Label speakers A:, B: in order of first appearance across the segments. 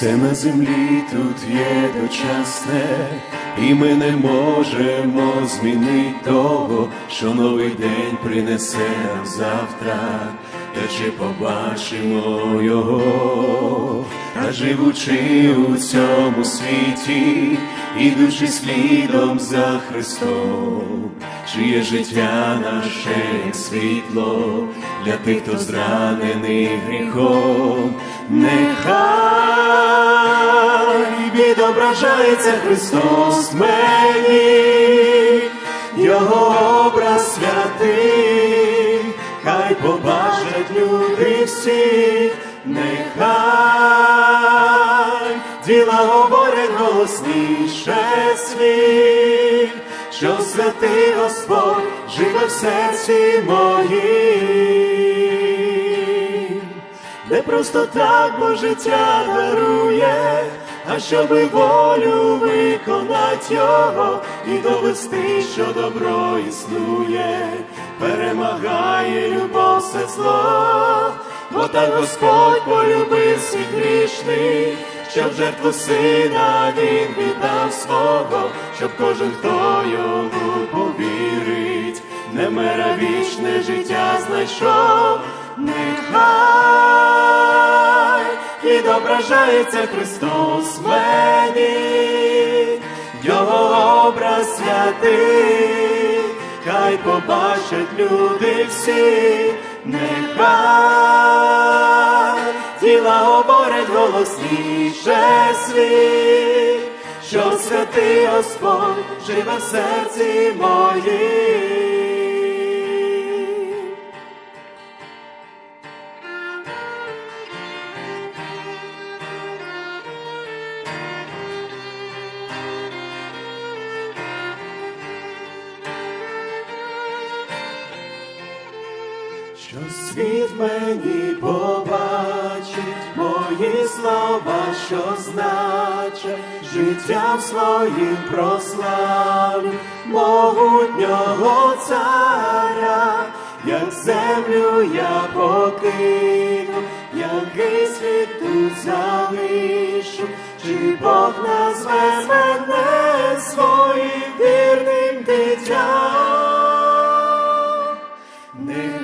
A: Все на землі тут є дочасне, і ми не можемо змінити того, що новий день принесе нам завтра, та чи побачимо його, та живучи у цьому світі, ідучи слідом за Христом, чиє життя наше як світло для тих, хто зранений гріхом, нехай відображається Христос мені, Його образ святий, хай побачать люди всі, нехай діла говорять голосніше світ, що святий Господь живе в серці моїм. Не просто так бо життя дарує, а щоби волю виконать його і довести, що добро існує, перемагає любов все зло, бо так Господь полюбив світ грішний, що в жертву сина він віддав свого, щоб кожен, хто йому повірить, не мера вічне життя знайшов, нехай відображається Христос в мені, Його образ святий, хай побачать люди всі, нехай тіла говорять голосніше світ, що святий Господь живе в серці моїм. Що світ мені побачить, мої слова, що значить, життям своїм прославлю могутнього царя, як землю я покину, який світ тут залишу, чи Бог назве мене своїм вірним дитям.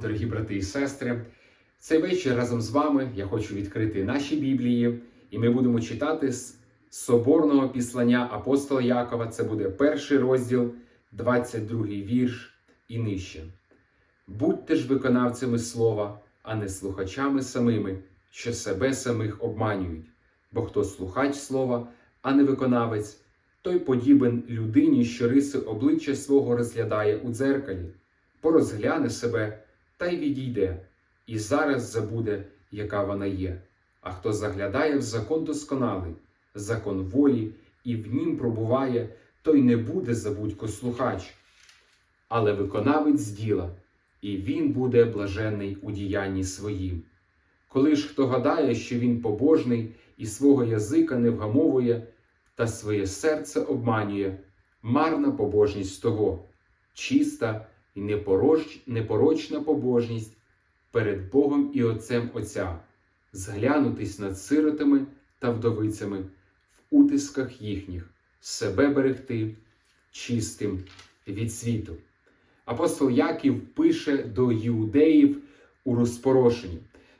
B: Дорогі брати і сестри. Цей вечір разом з вами я хочу відкрити наші Біблії, і ми будемо читати з соборного післання апостола Якова. Це буде перший розділ, 22 вірш і нижче. Будьте ж виконавцями слова, а не слухачами самими, що себе самих обманюють. Бо хто слухач слова, а не виконавець, той подібен людині, що риси обличчя свого розглядає у дзеркалі порозгляне себе та й відійде, і зараз забуде, яка вона є. А хто заглядає в закон досконалий, закон волі, і в нім пробуває, той не буде забудько слухач, але виконавець діла, і він буде блажений у діянні своїм. Коли ж хто гадає, що він побожний і свого язика не вгамовує, та своє серце обманює, марна побожність того, чиста і непороч, непорочна побожність перед Богом і Отцем Отця, зглянутись над сиротами та вдовицями в утисках їхніх, себе берегти чистим від світу. Апостол Яків пише до юдеїв у розпорошенні,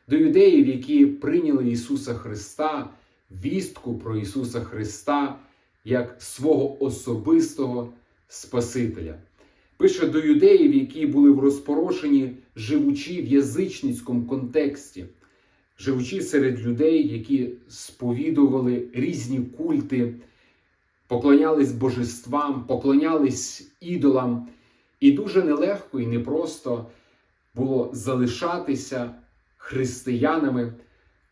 B: до юдеїв, які прийняли Ісуса Христа, вістку про Ісуса Христа як свого особистого Спасителя. Пише до юдеїв, які були в розпорошенні, живучи в язичницькому контексті, живучи серед людей, які сповідували різні культи, поклонялись божествам, поклонялись ідолам. І дуже нелегко і непросто було залишатися християнами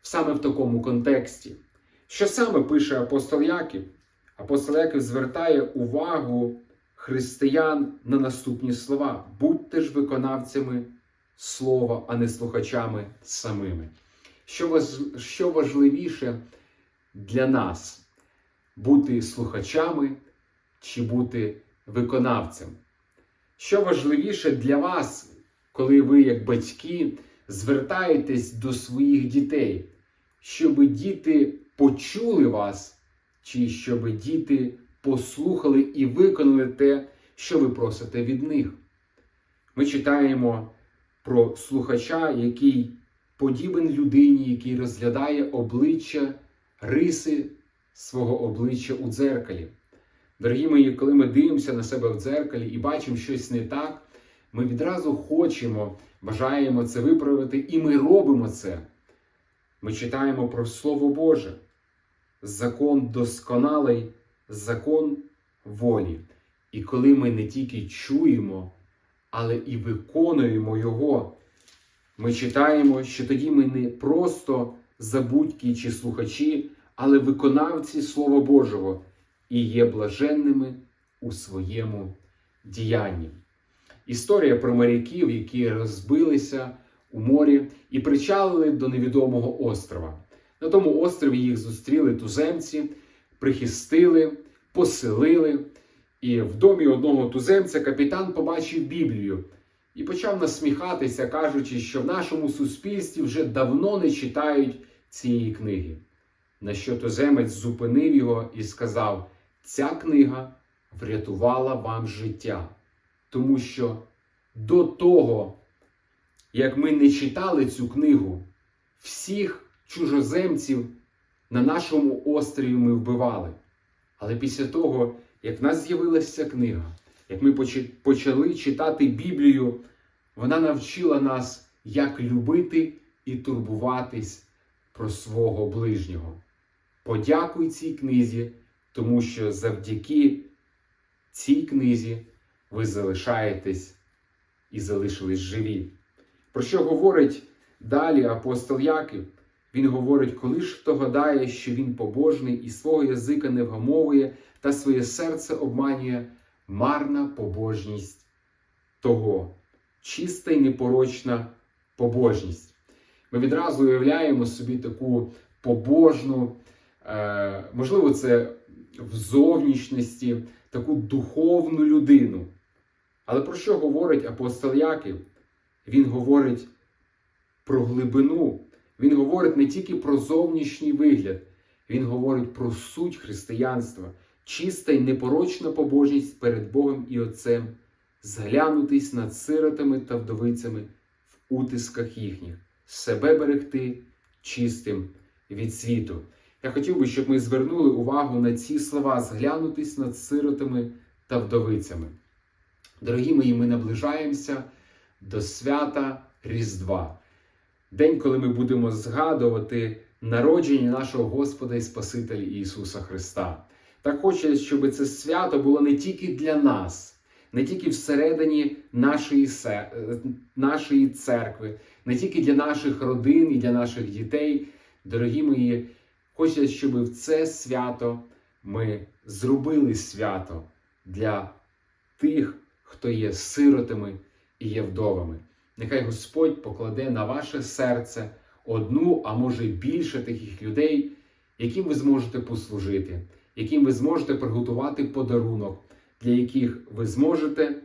B: саме в такому контексті. Що саме пише апостол Яків? Апостол Яків звертає увагу християн на наступні слова: будьте ж виконавцями слова, а не слухачами самими. Що, важливіше для нас бути слухачами чи бути виконавцем? Що важливіше для вас, коли ви, як батьки, звертаєтесь до своїх дітей, щоб діти почули вас, чи щоб діти послухали і виконали те, що ви просите від них? Ми читаємо про слухача, який подібен людині, який розглядає обличчя, риси свого обличчя у дзеркалі. Дорогі мої, коли ми дивимося на себе в дзеркалі і бачимо щось не так, ми відразу хочемо, бажаємо це виправити, і ми робимо це. Ми читаємо про Слово Боже, закон досконалий, закон волі. І коли ми не тільки чуємо, але і виконуємо Його, ми читаємо, що тоді ми не просто забудьки чи слухачі, але виконавці Слова Божого і є блаженними у своєму діянні. Історія про моряків, які розбилися у морі і причалили до невідомого острова. На тому острові їх зустріли туземці, прихистили, поселили. І в домі одного туземця капітан побачив Біблію і почав насміхатися, кажучи, що в нашому суспільстві вже давно не читають цієї книги. На що туземець зупинив його і сказав: Ця книга врятувала вам життя, тому що до того, як ми не читали цю книгу, всіх чужоземців на нашому острові ми вбивали. Але після того, як в нас з'явилася книга, як ми почали читати Біблію, вона навчила нас, як любити і турбуватись про свого ближнього. Подякуй цій книзі, тому що завдяки цій книзі ви залишаєтесь і залишились живі. Про що говорить далі апостол Яків? Він говорить, коли ж хто гадає, що він побожний і свого язика не вгамовує, та своє серце обманює марна побожність того, чиста й непорочна побожність. Ми відразу уявляємо собі таку побожну, е, можливо, це в зовнішності, таку духовну людину. Але про що говорить апостол Яків? Він говорить про глибину. Він говорить не тільки про зовнішній вигляд, він говорить про суть християнства, чиста й непорочна побожність перед Богом і Отцем, зглянутись над сиротами та вдовицями в утисках їхніх, себе берегти чистим від світу. Я хотів би, щоб ми звернули увагу на ці слова зглянутись над сиротами та вдовицями. Дорогі мої, ми наближаємося до свята Різдва. День, коли ми будемо згадувати народження нашого Господа і Спасителя Ісуса Христа. Так хоче, щоб це свято було не тільки для нас, не тільки всередині нашої, нашої церкви, не тільки для наших родин і для наших дітей. Дорогі мої, хочеться, щоб в це свято ми зробили свято для тих, хто є сиротами і є вдовами. Нехай Господь покладе на ваше серце одну, а може більше таких людей, яким ви зможете послужити, яким ви зможете приготувати подарунок, для яких ви зможете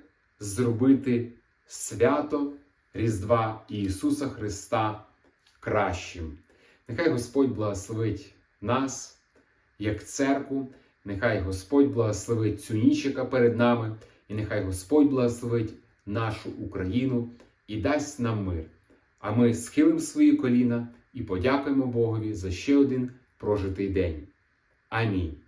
B: зробити свято Різдва Ісуса Христа кращим. Нехай Господь благословить нас, як церкву, нехай Господь благословить цю ніч, яка перед нами, і нехай Господь благословить нашу Україну і дасть нам мир. А ми схилимо свої коліна і подякуємо Богові за ще один прожитий день. Амінь.